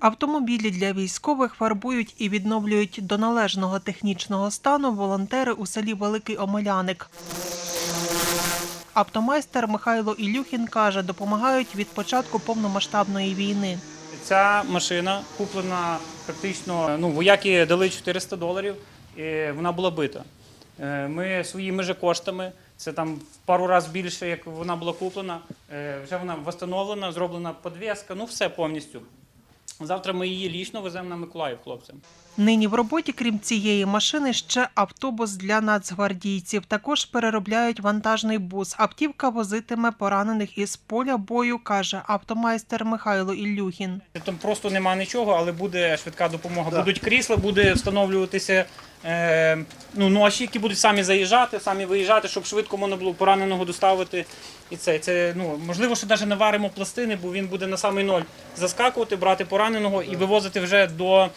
Автомобілі для військових фарбують і відновлюють до належного технічного стану волонтери у селі Великий Омеляник. Автомайстер Михайло Ілюхін каже, допомагають від початку повномасштабної війни. Ця машина куплена практично. Ну, вояки дали 400 доларів, і вона була бита. Е, Ми своїми же коштами, це там в пару разів більше, як вона була куплена. е, Вже вона встановлена, зроблена подвеска, ну все повністю. Завтра ми її лічно веземо на Миколаїв хлопцям. Нині в роботі, крім цієї машини, ще автобус для нацгвардійців. Також переробляють вантажний бус. Автівка возитиме поранених із поля бою, каже автомайстер Михайло Ілюхін. Там просто нема нічого, але буде швидка допомога. Будуть крісла, буде встановлюватися е, ну, ноші, які будуть самі заїжджати, самі виїжджати, щоб швидко можна було пораненого доставити. І це, це ну, можливо, що навіть наваримо пластини, бо він буде на самий ноль заскакувати, брати пораненого і вивозити вже до,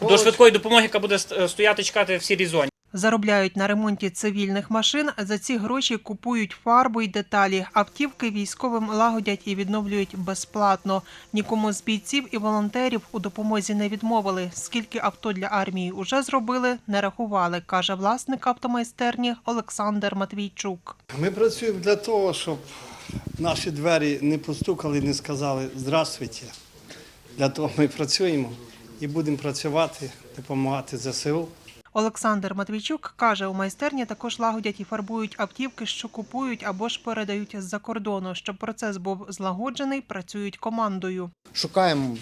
до швидкої допомоги, яка буде стояти чекати в сірій зоні. Заробляють на ремонті цивільних машин. За ці гроші купують фарбу й деталі. Автівки військовим лагодять і відновлюють безплатно. Нікому з бійців і волонтерів у допомозі не відмовили. Скільки авто для армії уже зробили, не рахували, каже власник автомайстерні Олександр Матвійчук. Ми працюємо для того, щоб наші двері не постукали, не сказали «Здравствуйте». Для того ми працюємо і будемо працювати, допомагати ЗСУ. Олександр Матвійчук каже, у майстерні також лагодять і фарбують автівки, що купують або ж передають з-за кордону. Щоб процес був злагоджений, працюють командою. Шукаємо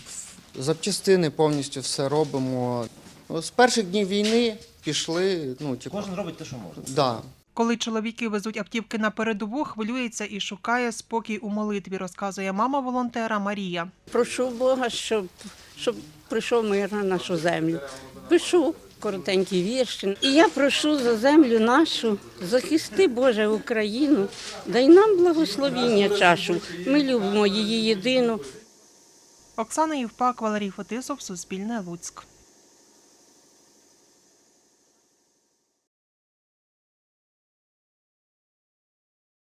запчастини, повністю все робимо. З перших днів війни пішли. Ну, типу, Кожен робить те, що може. да. Коли чоловіки везуть автівки на передову, хвилюється і шукає спокій у молитві, розказує мама волонтера Марія. Прошу Бога, щоб, щоб прийшов мир на нашу землю. Пишу коротенькі вірші. І я прошу за землю нашу, захисти Боже Україну, дай нам благословіння чашу. Ми любимо її єдину. Оксана Євпак, Валерій Фетисов, Суспільне Луцьк.